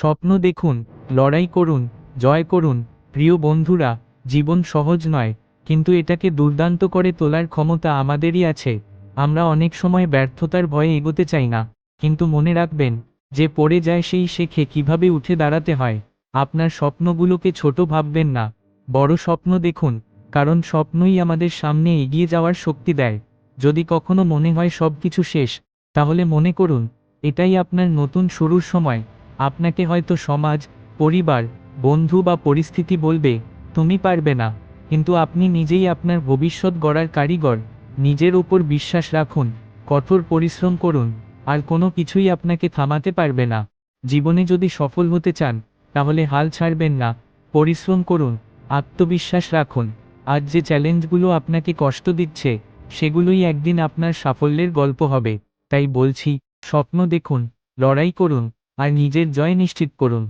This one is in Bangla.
স্বপ্ন দেখুন, লড়াই করুন, জয় করুন, প্রিয় বন্ধুরা, জীবন সহজ নয়, কিন্তু এটাকে দুর্দান্ত করে তোলার ক্ষমতা আমাদেরই আছে, আমরা অনেক সময় ব্যর্থতার ভয়ে এগোতে চাই না, কিন্তু মনে রাখবেন, যে পড়ে যায় সেই শেখে কীভাবে উঠে দাঁড়াতে হয়, আপনার স্বপ্নগুলোকে ছোট ভাববেন না, বড় স্বপ্ন দেখুন, কারণ স্বপ্নই আমাদের সামনে এগিয়ে যাওয়ার শক্তি দেয়, যদি কখনো মনে হয় সব কিছু শেষ, তাহলে মনে করুন, এটাই আপনার নতুন শুরুর সময় আপনাকে হয়তো সমাজ, পরিবার, বন্ধু বা পরিস্থিতি বলবে, তুমি পারবে না। কিন্তু আপনি নিজেই আপনার ভবিষ্যৎ গড়ার কারিগর, নিজের উপর বিশ্বাস রাখুন, কঠোর পরিশ্রম করুন, আর কোনো কিছুই আপনাকে থামাতে পারবে না। জীবনে যদি সফল হতে চান, তাহলে হাল ছাড়বেন না। পরিশ্রম করুন, আত্মবিশ্বাস রাখুন। আর যে চ্যালেঞ্জগুলো আপনাকে কষ্ট দিচ্ছে, সেগুলোই একদিন আপনার সাফল্যের গল্প হবে। তাই বলছি, স্বপ্ন দেখুন, লড়াই করুন আর নিজের জয় নিশ্চিত করুন।